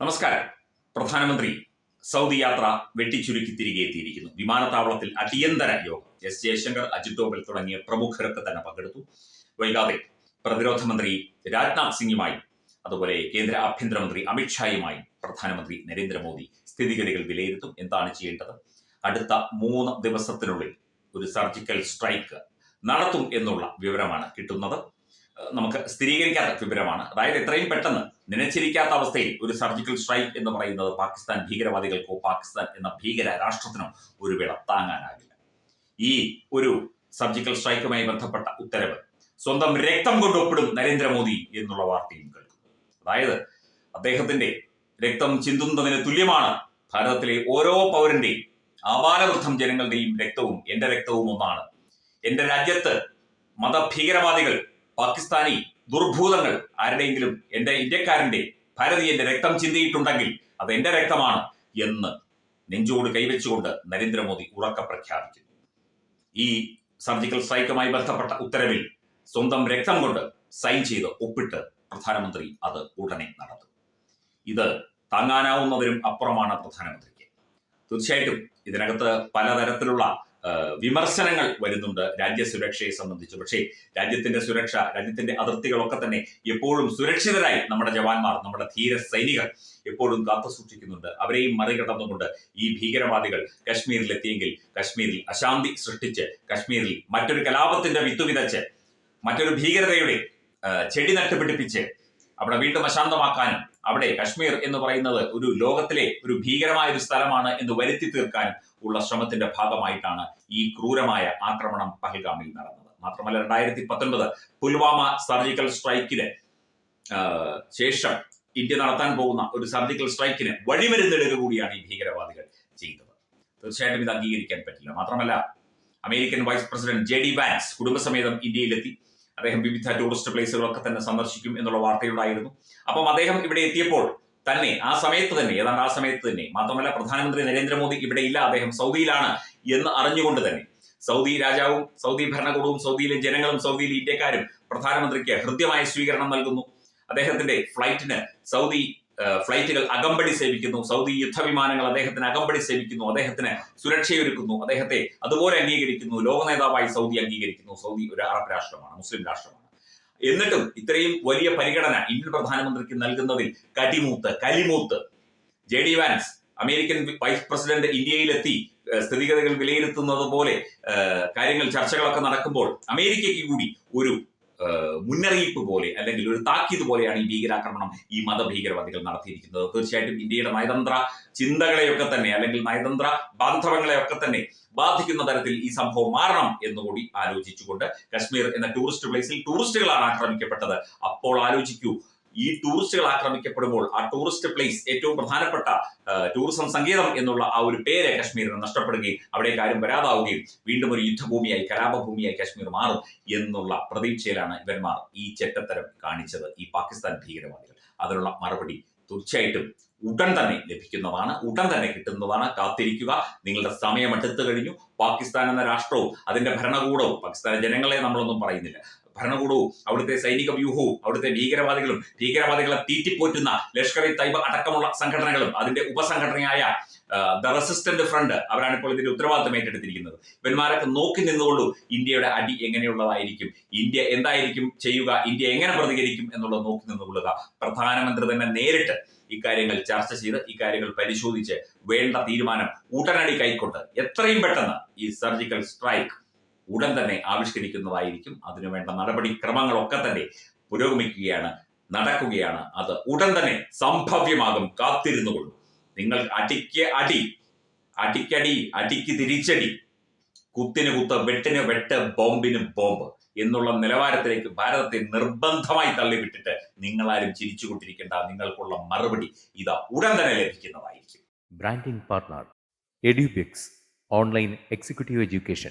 നമസ്കാരം. പ്രധാനമന്ത്രി സൗദി യാത്ര വെട്ടിച്ചുരുക്കി തിരികെ എത്തിയിരിക്കുന്നു. വിമാനത്താവളത്തിൽ അടിയന്തര യോഗം. എസ് ജയശങ്കർ അജിത് ഡോബൽ തുടങ്ങിയ പ്രമുഖരൊക്കെ തന്നെ പങ്കെടുത്തു. വൈകാതെ പ്രതിരോധ മന്ത്രി രാജ്നാഥ് സിംഗുമായും അതുപോലെ കേന്ദ്ര ആഭ്യന്തരമന്ത്രി അമിത്ഷായുമായി പ്രധാനമന്ത്രി നരേന്ദ്രമോദി സ്ഥിതിഗതികൾ വിലയിരുത്തും. എന്താണ് ചെയ്യേണ്ടത്? അടുത്ത മൂന്ന് ദിവസത്തിനുള്ളിൽ ഒരു സർജിക്കൽ സ്ട്രൈക്ക് നടത്തും എന്നുള്ള വിവരമാണ് കിട്ടുന്നത്. നമുക്ക് സ്ഥിരീകരിക്കാത്ത വിവരമാണ്. അതായത് എത്രയും പെട്ടെന്ന് നിലച്ചിരിക്കാത്ത അവസ്ഥയിൽ ഒരു സർജിക്കൽ സ്ട്രൈക്ക് എന്ന് പറയുന്നത് പാകിസ്ഥാൻ ഭീകരവാദികൾക്കോ പാകിസ്ഥാൻ എന്ന ഭീകര രാഷ്ട്രത്തിനോ ഒരു വേള താങ്ങാനാകില്ല. ഈ ഒരു സർജിക്കൽ സ്ട്രൈക്കുമായി ബന്ധപ്പെട്ട ഉത്തരവ് സ്വന്തം രക്തം കൊണ്ട് ഒപ്പിടും നരേന്ദ്രമോദി എന്നുള്ള വാർത്തയും കേൾക്കുന്നു. അതായത് അദ്ദേഹത്തിന്റെ രക്തം ചിന്തുന്നതിന് തുല്യമാണ് ഭാരതത്തിലെ ഓരോ പൗരന്റെയും ആപാലവൃദ്ധം ജനങ്ങളുടെയും രക്തവും എന്റെ രക്തവും ഒന്നാണ്. എന്റെ രാജ്യത്ത് മതഭീകരവാദികൾ പാകിസ്ഥാനി ദുർഭൂതങ്ങൾ ആരുടെയെങ്കിലും എന്റെ ഇന്ത്യക്കാരന്റെ ഭാരതീയന്റെ രക്തം ചിന്തിയിട്ടുണ്ടെങ്കിൽ അത് എന്റെ രക്തമാണ് എന്ന് നെഞ്ചോട് കൈവച്ചുകൊണ്ട് നരേന്ദ്രമോദി ഉറക്ക പ്രഖ്യാപിക്കുന്നു. ഈ സർജിക്കൽ സ്ട്രൈക്കുമായി ബന്ധപ്പെട്ട ഉത്തരവിൽ സ്വന്തം രക്തം കൊണ്ട് സൈൻ ചെയ്ത് ഒപ്പിട്ട് പ്രധാനമന്ത്രി അത് ഉടനെ നടത്തും. ഇത് താങ്ങാനാവുന്നവരും അപ്പുറമാണ് പ്രധാനമന്ത്രിക്ക്. തീർച്ചയായിട്ടും ഇതിനകത്ത് പലതരത്തിലുള്ള വിമർശനങ്ങൾ വരുന്നുണ്ട് രാജ്യസുരക്ഷയെ സംബന്ധിച്ച്. പക്ഷേ രാജ്യത്തിന്റെ സുരക്ഷ രാജ്യത്തിന്റെ അതിർത്തികളൊക്കെ തന്നെ എപ്പോഴും സുരക്ഷിതരായി നമ്മുടെ ജവാന്മാർ നമ്മുടെ ധീര സൈനികർ എപ്പോഴും കാത്തു സൂക്ഷിക്കുന്നുണ്ട്. അവരെയും മറികടന്നുകൊണ്ട് ഈ ഭീകരവാദികൾ കശ്മീരിലെത്തിയെങ്കിൽ കശ്മീരിൽ അശാന്തി സൃഷ്ടിച്ച് കശ്മീരിൽ മറ്റൊരു കലാപത്തിന്റെ വിത്തു വിതച്ച് മറ്റൊരു ഭീകരതയുടെ ചെടി നട്ടുപിടിപ്പിച്ച് അവിടെ വീണ്ടും അശാന്തമാക്കാനും അവിടെ കശ്മീർ എന്ന് പറയുന്നത് ഒരു ലോകത്തിലെ ഒരു ഭീകരമായ ഒരു സ്ഥലമാണ് എന്ന് വരുത്തി തീർക്കാൻ ഉള്ള ശ്രമത്തിന്റെ ഭാഗമായിട്ടാണ് ഈ ക്രൂരമായ ആക്രമണം പഹൽഗാമിൽ നടന്നത്. മാത്രമല്ല രണ്ടായിരത്തി പത്തൊൻപത് പുൽവാമ സർജിക്കൽ സ്ട്രൈക്കിന് ശേഷം ഇന്ത്യ നടത്താൻ പോകുന്ന ഒരു സർജിക്കൽ സ്ട്രൈക്കിന് വഴിമരുന്നിടുക കൂടിയാണ് ഈ ഭീകരവാദികൾ ചെയ്തത്. തീർച്ചയായിട്ടും ഇത് അംഗീകരിക്കാൻ പറ്റില്ല. മാത്രമല്ല American vice president J D Vance കുടുംബസമേതം ഇന്ത്യയിലെത്തി. അദ്ദേഹം വിവിധ ടൂറിസ്റ്റ് പ്ലേസുകളൊക്കെ തന്നെ സന്ദർശിക്കും എന്നുള്ള വാർത്തയുണ്ടായിരുന്നു. അപ്പം അദ്ദേഹം ഇവിടെ എത്തിയപ്പോൾ തന്നെ ആ സമയത്ത് തന്നെ ഏതാണ്ട് ആ സമയത്ത് തന്നെ മാത്രമല്ല പ്രധാനമന്ത്രി നരേന്ദ്രമോദി ഇവിടെ ഇല്ല അദ്ദേഹം സൗദിയിലാണ് എന്ന് അറിഞ്ഞുകൊണ്ട് തന്നെ. സൗദി രാജാവും സൗദി ഭരണകൂടവും സൗദിയിലെ ജനങ്ങളും സൗദിയിലെ ഇന്ത്യക്കാരും പ്രധാനമന്ത്രിക്ക് ഹൃദ്യമായ സ്വീകരണം നൽകുന്നു. അദ്ദേഹത്തിന്റെ ഫ്ലൈറ്റിന് സൗദി ഫ്ലൈറ്റുകൾ അകമ്പടി സേവിക്കുന്നു. സൗദി യുദ്ധവിമാനങ്ങൾ അദ്ദേഹത്തിന് അകമ്പടി സേവിക്കുന്നു. അദ്ദേഹത്തിന് സുരക്ഷയൊരുക്കുന്നു. അദ്ദേഹത്തെ അതുപോലെ അംഗീകരിക്കുന്നു. ലോക നേതാവായി സൗദി അംഗീകരിക്കുന്നു. സൗദി ഒരു അറബ് രാഷ്ട്രമാണ് മുസ്ലിം രാഷ്ട്രമാണ്. എന്നിട്ടും ഇത്രയും വലിയ പരിഗണന ഇന്ത്യൻ പ്രധാനമന്ത്രിക്ക് നൽകുന്നതിൽ കടിമൂത്ത് കലിമൂത്ത്. J D Vance American vice president ഇന്ത്യയിലെത്തി സ്ഥിതിഗതികൾ വിലയിരുത്തുന്നത് പോലെ കാര്യങ്ങൾ ചർച്ചകളൊക്കെ നടക്കുമ്പോൾ അമേരിക്കയ്ക്ക് കൂടി ഒരു മുന്നറിയിപ്പ് പോലെ അല്ലെങ്കിൽ ഒരു താക്കീത് പോലെയാണ് ഈ ഭീകരാക്രമണം ഈ മതഭീകരവാദികൾ നടത്തിയിരിക്കുന്നത്. തീർച്ചയായിട്ടും ഇന്ത്യയുടെ നയതന്ത്ര ചിന്തകളെയൊക്കെ തന്നെ അല്ലെങ്കിൽ നയതന്ത്ര ബാന്ധവങ്ങളെയൊക്കെ തന്നെ ബാധിക്കുന്ന തരത്തിൽ ഈ സംഭവം മാറണം എന്നുകൂടി ആലോചിച്ചുകൊണ്ട് കശ്മീർ എന്ന ടൂറിസ്റ്റ് പ്ലേസിൽ ടൂറിസ്റ്റുകളാണ് ആക്രമിക്കപ്പെട്ടത്. അപ്പോൾ ആലോചിക്കൂ ഈ ടൂറിസ്റ്റുകൾ ആക്രമിക്കപ്പെടുമ്പോൾ ആ ടൂറിസ്റ്റ് പ്ലേസ് ഏറ്റവും പ്രധാനപ്പെട്ട ടൂറിസം സങ്കേതം എന്നുള്ള ആ ഒരു പേര് കശ്മീരിന് നഷ്ടപ്പെടുകയും അവിടെ കാര്യം വരാതാവുകയും വീണ്ടും ഒരു യുദ്ധഭൂമിയായി കലാപഭൂമിയായി കാശ്മീർ മാറും എന്നുള്ള പ്രതീക്ഷയിലാണ് ഇവന്മാർ ഈ ചെറ്റത്തരം കാണിച്ചത് ഈ പാകിസ്ഥാൻ ഭീകരവാദികൾ. അതിനുള്ള മറുപടി തീർച്ചയായിട്ടും ഉടൻ തന്നെ ലഭിക്കുന്നതാണ് ഉടൻ തന്നെ കിട്ടുന്നതാണ്. കാത്തിരിക്കുക. നിങ്ങളുടെ സമയം അടുത്തു കഴിഞ്ഞു. പാകിസ്ഥാൻ എന്ന രാഷ്ട്രവും അതിന്റെ ഭരണകൂടവും പാകിസ്ഥാൻ ജനങ്ങളെ നമ്മളൊന്നും പറയുന്നില്ല. ഭരണകൂടവും അവിടുത്തെ സൈനിക വ്യൂഹവും അവിടുത്തെ ഭീകരവാദികളും ഭീകരവാദികളെ തീറ്റിപ്പോറ്റുന്ന ലഷ്കർ ഇ തൈബ അടക്കമുള്ള സംഘടനകളും അതിന്റെ ഉപസംഘടനയായ ദ റെസിസ്റ്റന്റ് ഫ്രണ്ട് അവരാണ് ഇപ്പോൾ ഇതിന്റെ ഉത്തരവാദിത്തം ഏറ്റെടുത്തിരിക്കുന്നത്. ഇവന്മാരൊക്കെ നോക്കി നിന്നുകൊള്ളൂ ഇന്ത്യയുടെ അടി എങ്ങനെയുള്ളതായിരിക്കും ഇന്ത്യ എന്തായിരിക്കും ചെയ്യുക ഇന്ത്യ എങ്ങനെ പ്രതികരിക്കും എന്നുള്ളത് നോക്കി നിന്നുകൊള്ളുക. പ്രധാനമന്ത്രി തന്നെ നേരിട്ട് ഇക്കാര്യങ്ങൾ ചർച്ച ചെയ്ത് ഇക്കാര്യങ്ങൾ പരിശോധിച്ച് വേണ്ട തീരുമാനം ഉടനടി കൈക്കൊണ്ട് എത്രയും പെട്ടെന്ന് ഈ സർജിക്കൽ സ്ട്രൈക്ക് ഉടൻ തന്നെ ആവിഷ്കരിക്കുന്നതായിരിക്കും. അതിനുവേണ്ട നടപടിക്രമങ്ങളൊക്കെ തന്നെ പുരോഗമിക്കുകയാണ് നടക്കുകയാണ്. അത് ഉടൻ തന്നെ സംഭവ്യമാകും. കാത്തിരുന്നുകൊള്ളു നിങ്ങൾ അടിക്ക് അടി അടിക്കടി അടിക്ക് തിരിച്ചടി. കുത്തിന് കുത്ത് വെട്ടിന് വെട്ട് ബോംബിന് ബോംബ് എന്നുള്ള നിലവാരത്തിലേക്ക് ഭാരതത്തെ നിർബന്ധമായി തള്ളിവിട്ടിട്ട് നിങ്ങളാരും ചിരിച്ചുകൊണ്ടിരിക്കേണ്ട നിങ്ങൾക്കുള്ള മറുപടി ഇതാ ഉടൻ തന്നെ ലഭിക്കുന്നതായിരിക്കും. Branding partner Edubix online executive education